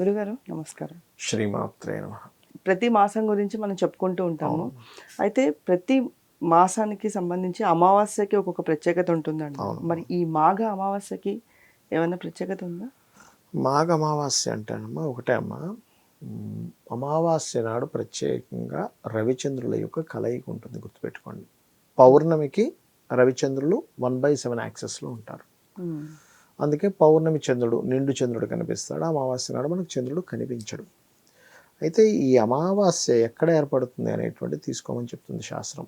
గురుగారు నమస్కారం. శ్రీమాత్రే నమః. ప్రతి మాసం గురించి మనం చెప్పుకుంటూ ఉంటాము. అయితే ప్రతి మాసానికి సంబంధించి అమావాస్యకి ఒక్కొక్క ప్రత్యేకత ఉంటుందండి. మరి ఈ మాఘ అమావాస్యకి ఏమైనా ప్రత్యేకత ఉందా? మాఘ అమావాస్య అంటేనమ్మా ఒకటే అమ్మా. అమావాస్య నాడు ప్రత్యేకంగా రవిచంద్రుల యొక్క కలయిక ఉంటుంది గుర్తుపెట్టుకోండి. పౌర్ణమికి రవిచంద్రులు వన్ బై సెవెన్ యాక్సెస్లో ఉంటారు. అందుకే పౌర్ణమి చంద్రుడు నిండు చంద్రుడు కనిపిస్తాడు. అమావాస్య నాడు మనకు చంద్రుడు కనిపించడు. అయితే ఈ అమావాస్య ఎక్కడ ఏర్పడుతుంది అనేటువంటి తీసుకోమని చెప్తుంది శాస్త్రం.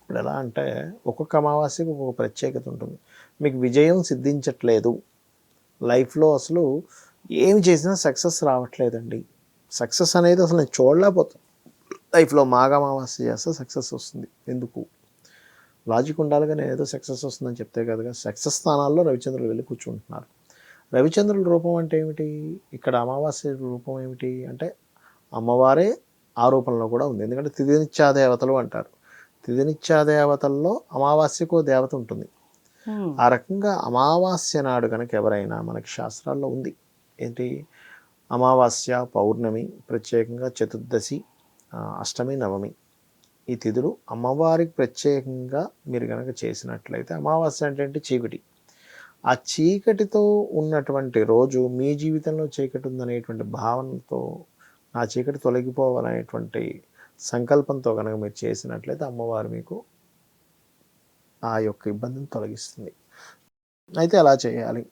ఇప్పుడు ఎలా అంటే ఒక్కొక్క అమావాస్యకు ఒక్కొక్క ప్రత్యేకత ఉంటుంది. మీకు విజయం సిద్ధించట్లేదు. లైఫ్లో అసలు ఏమి చేసినా సక్సెస్ రావట్లేదండి. సక్సెస్ అనేది అసలు నేను చూడలేకపోతాను. లైఫ్లో మాఘ అమావాస్య చేస్తే సక్సెస్ వస్తుంది. ఎందుకు? లాజిక్ ఉండాలిగా నేను ఏదో సక్సెస్ వస్తుందని చెప్తే కదా సక్సెస్ స్థానాల్లో రవిచంద్రులు వెళ్ళి కూర్చుంటున్నారు. రవిచంద్రుల రూపం అంటే ఏమిటి? ఇక్కడ అమావాస్య రూపం ఏమిటి? అంటే అమ్మవారే ఆ రూపంలో కూడా ఉంది. ఎందుకంటే తిథినిత్యా దేవతలు అంటారు. తిథినిత్యా దేవతల్లో అమావాస్యకో దేవత ఉంటుంది. ఆ రకంగా అమావాస్య నాడు కనుక ఎవరైనా మనకి శాస్త్రాల్లో ఉంది. ఏంటి? అమావాస్య పౌర్ణమి ప్రత్యేకంగా చతుర్దశి అష్టమి నవమి. ఈ తిథులు అమ్మవారికి ప్రత్యేకంగా మీరు కనుక చేసినట్లయితే అమావాస్య అంటే చీకటి. ఆ చీకటితో ఉన్నటువంటి రోజు మీ జీవితంలో చీకటి ఉందనేటువంటి భావనతో నా చీకటి తొలగిపోవాలనేటువంటి సంకల్పంతో కనుక మీరు చేసినట్లయితే అమ్మవారు మీకు ఆ యొక్క ఇబ్బందిని తొలగిస్తుంది. అయితే అలా చేయాలి.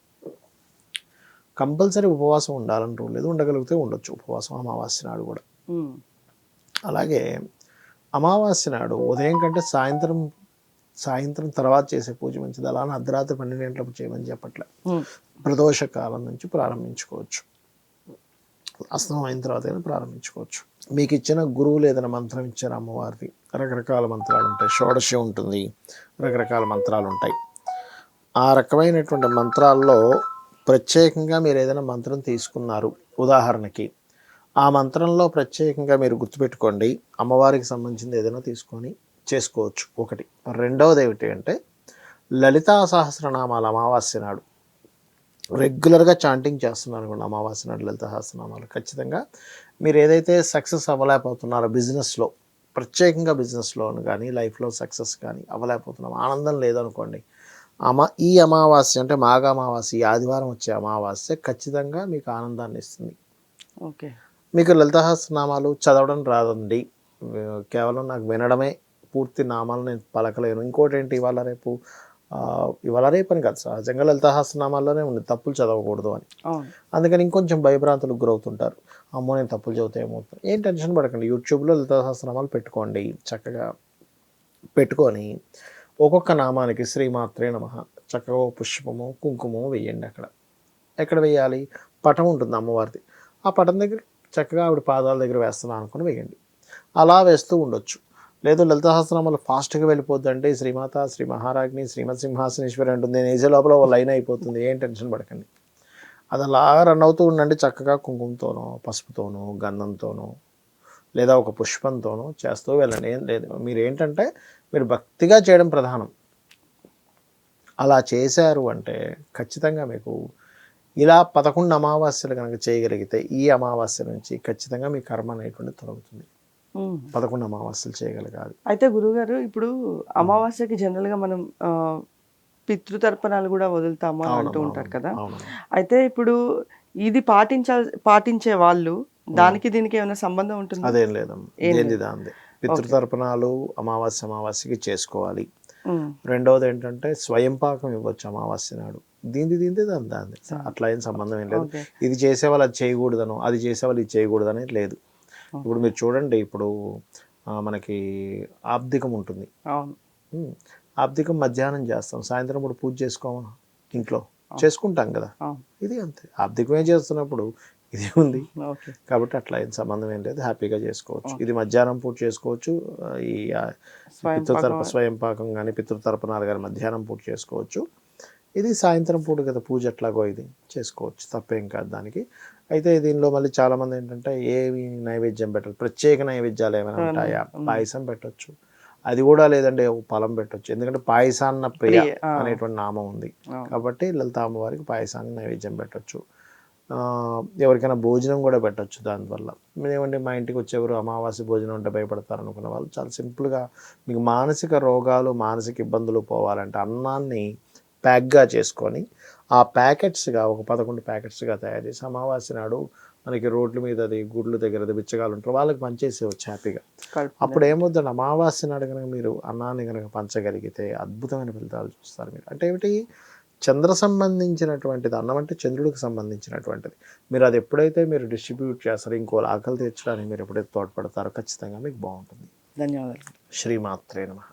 కంపల్సరీ ఉపవాసం ఉండాలని రూల్ లేదు. ఉండగలిగితే ఉండొచ్చు. ఉపవాసం అమావాస్య నాడు కూడా. అలాగే అమావాస్య నాడు ఉదయం కంటే సాయంత్రం సాయంత్రం తర్వాత చేసే పూజ మంచిది. అలా అని అర్ధరాత్రి పన్నెండు గంటలకు చేయమని చెప్పట్లే. ప్రదోష కాలం నుంచి ప్రారంభించుకోవచ్చు. అస్తం అయిన తర్వాత అయినా ప్రారంభించుకోవచ్చు. మీకు ఇచ్చిన గురువులు ఏదైనా మంత్రం ఇచ్చారు అమ్మవారిది? రకరకాల మంత్రాలు ఉంటాయి. షోడశి ఉంటుంది. రకరకాల మంత్రాలు ఉంటాయి. ఆ రకమైనటువంటి మంత్రాల్లో ప్రత్యేకంగా మీరు ఏదైనా మంత్రం తీసుకున్నారు. ఉదాహరణకి ఆ మంత్రంలో ప్రత్యేకంగా మీరు గుర్తుపెట్టుకోండి. అమ్మవారికి సంబంధించింది ఏదైనా తీసుకొని చేసుకోవచ్చు. ఒకటి. రెండవది ఏమిటి అంటే లలితా సహస్రనామాల అమావాస్య నాడు. రెగ్యులర్గా చాంటింగ్ చేస్తున్నారు అనుకోండి అమావాస్య నాడు లలిత సహస్రనామాలు. ఖచ్చితంగా మీరు ఏదైతే సక్సెస్ అవ్వలేకపోతున్నారో బిజినెస్లో ప్రత్యేకంగా బిజినెస్లో కానీ లైఫ్లో సక్సెస్ కానీ అవ్వలేకపోతున్నాం ఆనందం లేదనుకోండి. అమా ఈ అమావాస్య అంటే మాఘ అమావాస్య ఆదివారం వచ్చే అమావాస్య ఖచ్చితంగా మీకు ఆనందాన్ని ఇస్తుంది. ఓకే. మీకు లలిత సహస్రనామాలు చదవడం రాదండి. కేవలం నాకు వినడమే పూర్తి నామాలు నేను పలకలేను. ఇంకోటి ఏంటి ఇవాళ రేపు? ఇవాళ రేపు అని కాదు సహజంగా లలిత సహస్రనామాల్లోనే ఉంది. తప్పులు చదవకూడదు అని. అందుకని ఇంకొంచెం భయభ్రాంతులకు గురవుతుంటారు. అమ్మో నేను తప్పులు చదివితే ఏమవుతుంది? ఏం టెన్షన్ పడకండి. యూట్యూబ్లో లలిత సహస్రనామాలు పెట్టుకోండి. చక్కగా పెట్టుకొని ఒక్కొక్క నామానికి శ్రీమాత్రే నమ. చక్కగా పుష్పము కుంకుమము వేయండి అక్కడ. ఎక్కడ వేయాలి? పటం ఉంటుంది అమ్మవారిది. ఆ పటం దగ్గర చక్కగా ఆవిడ పాదాల దగ్గర వేస్తున్నాను అనుకుని వేయండి. అలా వేస్తూ ఉండొచ్చు. లేదు లలిత సహస్రనామాలు ఫాస్ట్గా వెళ్ళిపోద్ది అంటే శ్రీమాత శ్రీ మహారాజ్ని శ్రీమత్ సింహాసనేశ్వరి అంటుంది నేను వేసే లోపల ఓ లైన్ అయిపోతుంది. ఏం టెన్షన్ పడకండి. అది అలా రన్ అవుతూ ఉండండి. చక్కగా కుంకుమతోనో పసుపుతోనో గంధంతోనో లేదా ఒక పుష్పంతోనో చేస్తూ వెళ్ళండి. ఏం లేదు. మీరు ఏంటంటే మీరు భక్తిగా చేయడం ప్రధానం. అలా చేశారు అంటే ఖచ్చితంగా మీకు ఇలా పదకొండు అమావాస్యలు కనుక చేయగలిగితే ఈ అమావాస్య నుంచి ఖచ్చితంగా మీ కర్మ అనేటువంటి తొలగుతుంది. పదకొండు అమావాస్యలు చేయగలగాలి. అయితే గురుగారు ఇప్పుడు అమావాస్యకి జనరల్గా మనం పితృతర్పణాలు కూడా వదులుతాము అని అంటూ ఉంటారు కదా. అయితే ఇప్పుడు ఇది పాటించాల్ పాటించే వాళ్ళు దానికి దీనికి ఏమైనా సంబంధం ఉంటుంది? అదేం లేదమ్మా ఏంది దాంది పితృతర్పణాలు అమావాస్య అమావాస్యకి చేసుకోవాలి. రెండవది ఏంటంటే స్వయం పాకం ఇవ్వచ్చు అమావాస్య నాడు. దీంది దీంది దాని దాంది. అట్లా ఏం సంబంధం ఏం లేదు. ఇది చేసేవాళ్ళు అది చేయకూడదను అది చేసేవాళ్ళు ఇది చేయకూడదని లేదు. ఇప్పుడు మీరు చూడండి ఇప్పుడు మనకి ఆబ్దికం ఉంటుంది. ఆబ్దికం మధ్యాహ్నం చేస్తాం సాయంత్రం ఇప్పుడు పూజ చేసుకోమా ఇంట్లో. చేసుకుంటాం కదా. ఇది అంతే. ఆబ్దికమే చేస్తున్నప్పుడు ఇది ఉంది. కాబట్టి అట్లా ఏం సంబంధం ఏం లేదు. హ్యాపీగా చేసుకోవచ్చు. ఇది మధ్యాహ్నం పూట చేసుకోవచ్చు. ఈ పితృతర్ప స్వయం పాకం కానీ పితృతర్పణాలు కానీ మధ్యాహ్నం పూట చేసుకోవచ్చు. ఇది సాయంత్రం పూట కదా పూజ ఎట్లాగో ఇది చేసుకోవచ్చు తప్పేం కాదు దానికి. అయితే దీనిలో మళ్ళీ చాలా మంది ఏంటంటే ఏమి నైవేద్యం పెట్టరు ప్రత్యేక నైవేద్యాలు ఏమైనా ఉంటాయా? పాయసం పెట్టొచ్చు. అది కూడా లేదంటే ఓ ఫలం పెట్టొచ్చు. ఎందుకంటే పాయసాన్న ప్రియ. అనేటువంటి నామం ఉంది. కాబట్టి లలిత అమ్మవారికి పాయసాన్ని నైవేద్యం పెట్టొచ్చు. ఎవరికైనా భోజనం కూడా పెట్టచ్చు దానివల్ల. ఏమంటే మా ఇంటికి వచ్చేవారు అమావాస్య భోజనం ఉంటే భయపడతారు అనుకున్న వాళ్ళు చాలా సింపుల్గా మీకు మానసిక రోగాలు మానసిక ఇబ్బందులు పోవాలంటే అన్నాన్ని ప్యాక్గా చేసుకొని ఆ ప్యాకెట్స్గా ఒక పదకొండు ప్యాకెట్స్గా తయారు చేసి అమావాస్య నాడు మనకి రోడ్ల మీద అది గుడ్లు దగ్గర అది బిచ్చగాలు ఉంటారు వాళ్ళకి పనిచేసేవచ్చు హ్యాపీగా. అప్పుడు ఏమవుతుంది అమావాస్య నాడు కనుక మీరు అన్నాన్ని కనుక పంచగలిగితే అద్భుతమైన ఫలితాలు చూస్తారు మీరు. అంటే ఏమిటి? చంద్ర సంబంధించినటువంటిది అన్నం అంటే చంద్రుడికి సంబంధించినటువంటిది. మీరు అది ఎప్పుడైతే మీరు డిస్ట్రిబ్యూట్ చేస్తారో ఇంకో ఆకలి తీర్చడానికి మీరు ఎప్పుడైతే తోడ్పడతారో ఖచ్చితంగా మీకు బాగుంటుంది. ధన్యవాదాలు. శ్రీమాత్రే నమ.